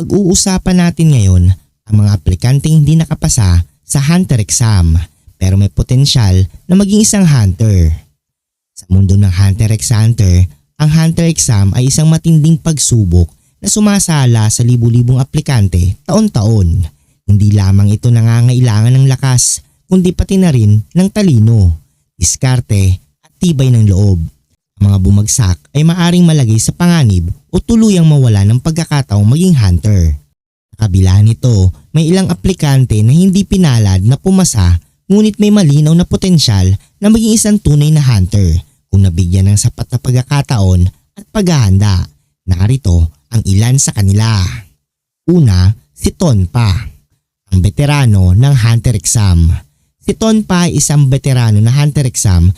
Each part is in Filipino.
Pag-uusapan natin ngayon ang mga aplikanteng hindi nakapasa sa hunter exam pero may potensyal na maging isang hunter. Sa mundo ng hunter x hunter, ang hunter exam ay isang matinding pagsubok na sumasala sa libu-libong aplikante taon-taon. Hindi lamang ito nangangailangan ng lakas kundi pati na rin ng talino, diskarte at tibay ng loob. Mga bumagsak ay maaring malagay sa panganib o tuluyang mawala ng pagkakataong maging hunter. Kabila nito, may ilang aplikante na hindi pinalad na pumasa ngunit may malinaw na potensyal na maging isang tunay na hunter kung nabigyan ng sapat na pagkakataon at paghahanda. Narito ang ilan sa kanila. Una, si Tonpa, ang veterano ng hunter exam. Si Tonpa ay isang veterano na hunter exam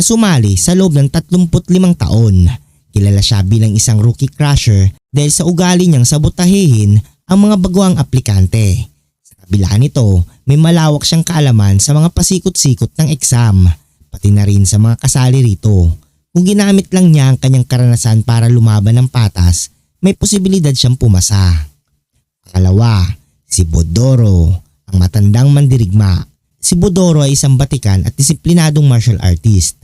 na sumali sa loob ng 35 taon. Kilala siya bilang isang rookie crusher dahil sa ugali niyang sabotahihin ang mga baguang aplikante. Sa kabila nito, may malawak siyang kaalaman sa mga pasikot-sikot ng exam, pati na rin sa mga kasali rito. Kung ginamit lang niya ang kanyang karanasan para lumaban ng patas, may posibilidad siyang pumasa. Pangalawa, si Bodoro, ang matandang mandirigma. Si Bodoro ay isang batikan at disiplinadong martial artist.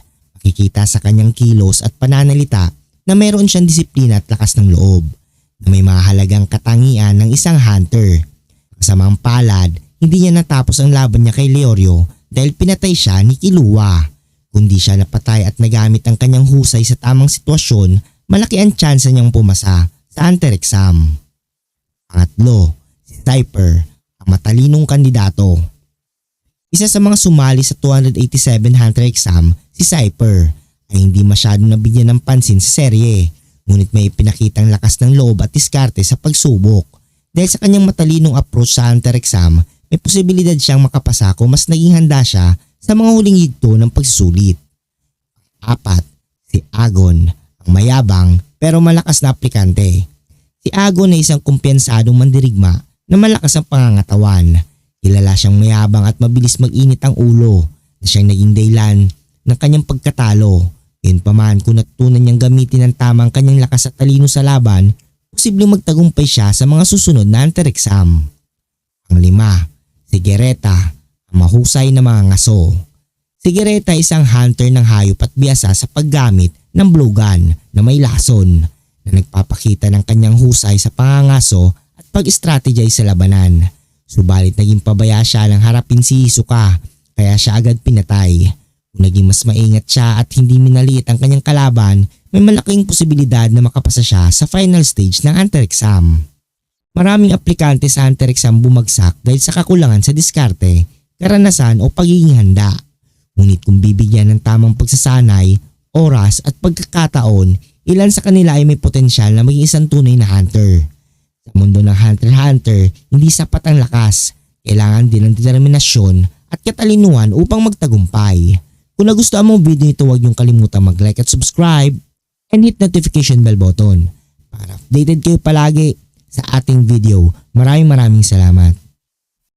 Makikita sa kanyang kilos at pananalita na meron siyang disiplina at lakas ng loob na may mahalagang katangian ng isang hunter. Kasamang palad, hindi niya natapos ang laban niya kay Leorio dahil pinatay siya ni Kilua. Kundi siya napatay at nagamit ang kanyang husay sa tamang sitwasyon, malaki ang tsansa niyang pumasa sa hunter exam. Pangatlo, si Sniper, ang matalinong kandidato. Isa sa mga sumali sa 287 hunter exam, si Cyper, ay hindi masyadong nabigyan ng pansin sa serye. Ngunit may pinakitang lakas ng loob at diskarte sa pagsubok. Dahil sa kanyang matalinong approach sa hunter exam, may posibilidad siyang makapasa kung mas naging handa siya sa mga huling yugto ng pagsusulit. Apat, si Agon, ang mayabang pero malakas na aplikante. Si Agon ay isang kumpiyansadong mandirigma na malakas ang pangangatawan. Kilala siyang mayabang at mabilis mag-init ang ulo na siyang naging daylan ng kanyang pagkatalo. Yun pa man kung natutunan niyang gamitin ng tamang kanyang lakas at talino sa laban, posibleng magtagumpay siya sa mga susunod na hunter exam. Ang lima, si Gereta, ang mahusay na mga ngaso. Si Gereta ay isang hunter ng hayop at biyasa sa paggamit ng blowgun na may lason na nagpapakita ng kanyang husay sa pangangaso at pag-strategize sa labanan. Subalit naging pabaya siya ng harapin si Isuka kaya siya agad pinatay. Kung naging mas maingat siya at hindi minaliit ang kanyang kalaban, may malaking posibilidad na makapasa siya sa final stage ng hunter exam. Maraming aplikante sa hunter exam bumagsak dahil sa kakulangan sa diskarte, karanasan o pagiging handa. Ngunit kung bibigyan ng tamang pagsasanay, oras at pagkakataon, ilan sa kanila ay may potensyal na maging isang tunay na hunter. Sa mundo ng hunter-hunter, hindi sapat ang lakas. Kailangan din ng determinasyon at katalinuhan upang magtagumpay. Kung nagustuhan mo ang video nito, huwag niyong kalimutan mag-like at subscribe and hit notification bell button para updated kayo palagi sa ating video. Maraming maraming salamat.